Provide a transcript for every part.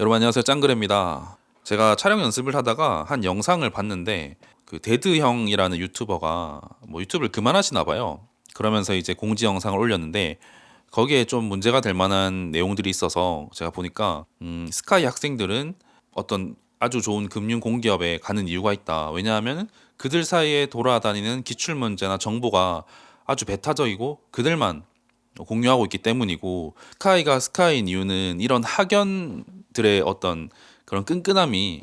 여러분 안녕하세요 짱그레입니다. 제가 촬영 연습을 하다가 한 영상을 봤는데 그 데드 형이라는 유튜버가 뭐 유튜브를 그만하시나 봐요. 그러면서 이제 공지 영상을 올렸는데 거기에 좀 문제가 될 만한 내용들이 있어서 제가 보니까 음, 스카이 학생들은 어떤 아주 좋은 금융 공기업에 가는 이유가 있다. 왜냐하면 그들 사이에 돌아다니는 기출 문제나 정보가 아주 배타적이고 그들만 공유하고 있기 때문이고 스카이가 스카이인 이유는 이런 학연 들의 어떤 그런 끈끈함이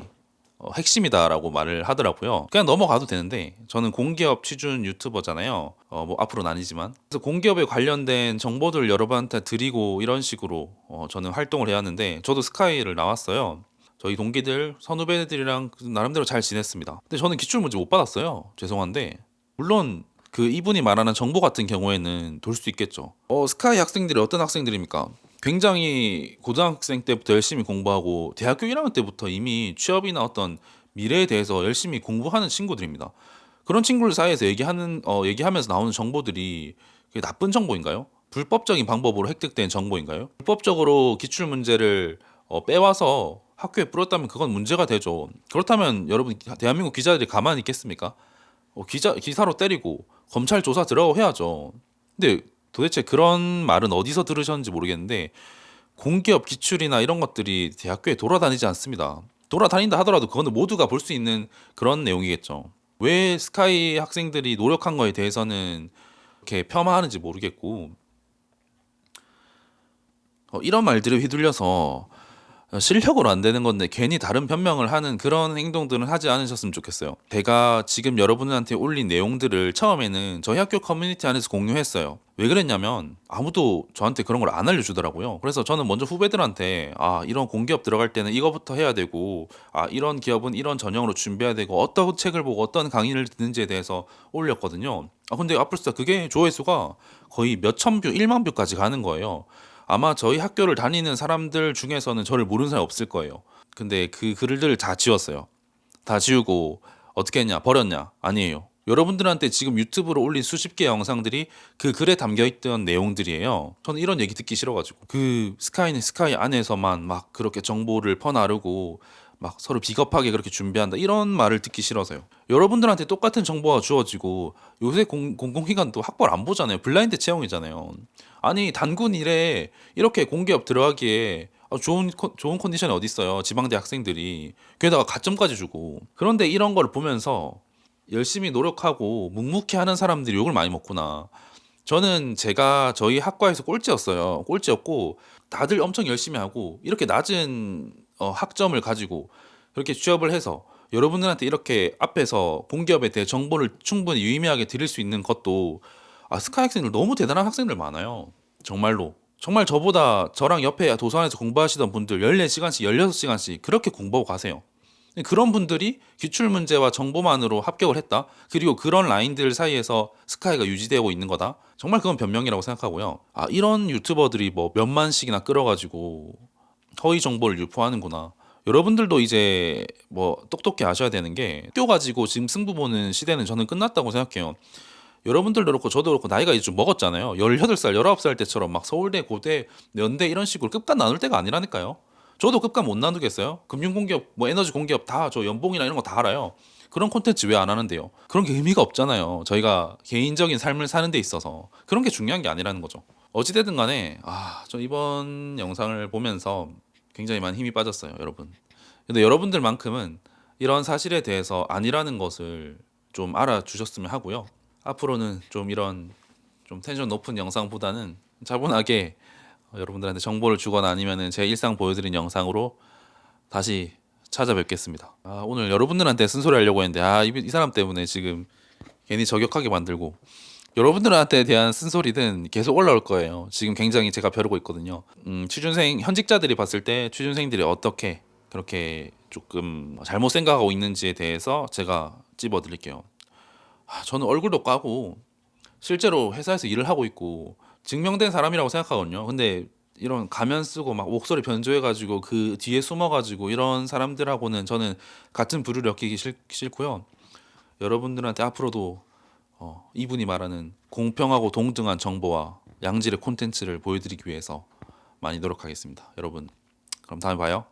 어, 핵심이다라고 말을 하더라고요. 그냥 넘어가도 되는데 저는 공기업 취준 유튜버잖아요. 어, 뭐 앞으로는 아니지만 그래서 공기업에 관련된 정보들 여러분한테 드리고 이런 식으로 어, 저는 활동을 해야 하는데 저도 스카이를 나왔어요. 저희 동기들 선후배들이랑 나름대로 잘 지냈습니다. 근데 저는 기출 문제 못 받았어요. 죄송한데 물론 그 이분이 말하는 정보 같은 경우에는 돌 수 있겠죠. 어 스카이 학생들이 어떤 학생들입니까? 굉장히 고등학생 때부터 열심히 공부하고 대학교 1학년 때부터 이미 취업이나 어떤 미래에 대해서 열심히 공부하는 친구들입니다. 그런 친구들 사이에서 얘기하는 어 얘기하면서 나오는 정보들이 그게 나쁜 정보인가요? 불법적인 방법으로 획득된 정보인가요? 불법적으로 기출 문제를 어, 빼와서 학교에 뿌렸다면 그건 문제가 되죠. 그렇다면 여러분 대한민국 기자들이 가만히 있겠습니까? 어, 기자 기사로 때리고 검찰 조사 들어가고 해야죠. 근데 도대체 그런 말은 어디서 들으셨는지 모르겠는데 공기업 기출이나 이런 것들이 대학교에 돌아다니지 않습니다. 돌아다닌다 하더라도 그거는 모두가 볼 수 있는 그런 내용이겠죠. 왜 스카이 학생들이 노력한 거에 대해서는 이렇게 폄하하는지 모르겠고 어, 이런 말들을 휘둘려서 어, 실력으로 안 되는 건데 괜히 다른 변명을 하는 그런 행동들은 하지 않으셨으면 좋겠어요. 제가 지금 여러분들한테 올린 내용들을 처음에는 저희 학교 커뮤니티 안에서 공유했어요. 왜 그랬냐면 아무도 저한테 그런 걸 안 알려주더라고요. 그래서 저는 먼저 후배들한테 아 이런 공기업 들어갈 때는 이거부터 해야 되고 아 이런 기업은 이런 전형으로 준비해야 되고 어떤 책을 보고 어떤 강의를 듣는지에 대해서 올렸거든요. 아 근데 아플스타 그게 조회수가 거의 몇천 뷰, 1만 뷰까지 가는 거예요. 아마 저희 학교를 다니는 사람들 중에서는 저를 모르는 사람이 없을 거예요. 근데 그 글들을 다 지웠어요. 다 지우고 어떻게 했냐? 버렸냐? 아니에요. 여러분들한테 지금 유튜브로 올린 수십 개의 영상들이 그 글에 담겨 있던 내용들이에요. 저는 이런 얘기 듣기 싫어가지고 그 스카이는 스카이 안에서만 막 그렇게 정보를 퍼나르고 막 서로 비겁하게 그렇게 준비한다 이런 말을 듣기 싫어서요. 여러분들한테 똑같은 정보가 주어지고 요새 공, 공공기관도 학벌 안 보잖아요. 블라인드 채용이잖아요. 아니 단군 일에 이렇게 공기업 들어가기에 아, 좋은 컨- 좋은 컨디션이 어디 있어요? 지방대 학생들이 게다가 가점까지 주고 그런데 이런 걸 보면서 열심히 노력하고 묵묵히 하는 사람들이 욕을 많이 먹구나. 저는 제가 저희 학과에서 꼴찌였어요. 꼴찌였고 다들 엄청 열심히 하고 이렇게 낮은 어, 학점을 가지고 그렇게 취업을 해서 여러분들한테 이렇게 앞에서 공기업에 대해 정보를 충분히 유의미하게 드릴 수 있는 것도 아 스카이 학생들 너무 대단한 학생들 많아요. 정말로. 정말 저보다 저랑 옆에 도서관에서 공부하시던 분들 14시간씩 16시간씩 그렇게 공부하고 가세요. 그런 분들이 기출 문제와 정보만으로 합격을 했다. 그리고 그런 라인들 사이에서 스카이가 유지되고 있는 거다. 정말 그건 변명이라고 생각하고요. 아 이런 유튜버들이 뭐 몇만씩이나 끌어가지고 허위 정보를 유포하는구나. 여러분들도 이제 뭐 똑똑히 아셔야 되는 게 학교 가지고 지금 승부 보는 시대는 저는 끝났다고 생각해요. 여러분들도 그렇고 저도 그렇고 나이가 이제 좀 먹었잖아요. 18살, 19살 때처럼 막 서울대, 고대, 연대 이런 식으로 급간 나눌 때가 아니라니까요. 저도 급간 못 나누겠어요. 금융공기업, 뭐 에너지 공기업 다 저 연봉이나 이런 거 다 알아요. 그런 콘텐츠 왜 안 하는데요? 그런 게 의미가 없잖아요. 저희가 개인적인 삶을 사는 데 있어서 그런 게 중요한 게 아니라는 거죠. 어찌되든 간에 아, 저 이번 영상을 보면서 굉장히 많이 힘이 빠졌어요, 여러분. 근데 여러분들만큼은 이런 사실에 대해서 아니라는 것을 좀 알아주셨으면 하고요. 앞으로는 좀 이런 좀 텐션 높은 영상보다는 차분하게 어, 여러분들한테 정보를 주거나 아니면은 제 일상 보여드린 영상으로 다시 찾아뵙겠습니다. 아, 오늘 여러분들한테 쓴소리 하려고 했는데 아, 이, 이 사람 때문에 지금 괜히 저격하게 만들고 여러분들한테 대한 쓴소리는 계속 올라올 거예요. 지금 굉장히 제가 벼르고 있거든요. 음, 취준생 현직자들이 봤을 때 취준생들이 어떻게 그렇게 조금 잘못 생각하고 있는지에 대해서 제가 찝어드릴게요. 아, 저는 얼굴도 까고 실제로 회사에서 일을 하고 있고 증명된 사람이라고 생각하거든요. 근데 이런 가면 쓰고 막 목소리 변조해가지고 그 뒤에 숨어가지고 이런 사람들하고는 저는 같은 부류를 엮이기 싫, 싫고요. 여러분들한테 앞으로도 어, 이분이 말하는 공평하고 동등한 정보와 양질의 콘텐츠를 보여드리기 위해서 많이 노력하겠습니다. 여러분, 그럼 다음에 봐요.